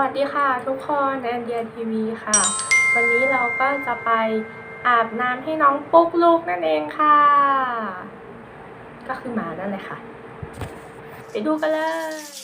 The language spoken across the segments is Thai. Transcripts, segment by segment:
วัสดีค่ะทุกคนแอนเดียทีวีค่ะ วันนี้เราก็จะไปอาบน้ำให้น้องปุ๊กลูกนั่นเองค่ะ ก็คือหมานั่นเลยค่ะ ไปดูกันเลย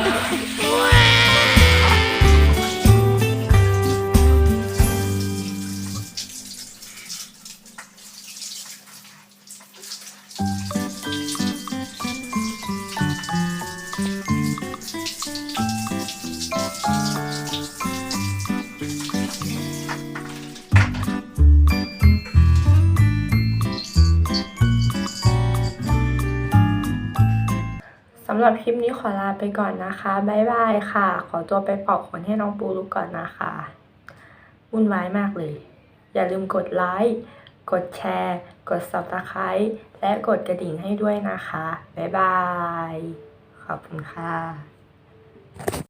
หรับคลิปนี้ขอลาไปก่อนนะคะบ๊ายบายค่ะ ขอตัวไปปอกขนให้น้องปูลูกก่อนนะคะวุ่นวายมากเลย อย่าลืมกดไลค์กดแชร์ กด subscribe และกดกระดิ่งให้ด้วยนะคะ บ๊ายบาย ขอบคุณค่ะ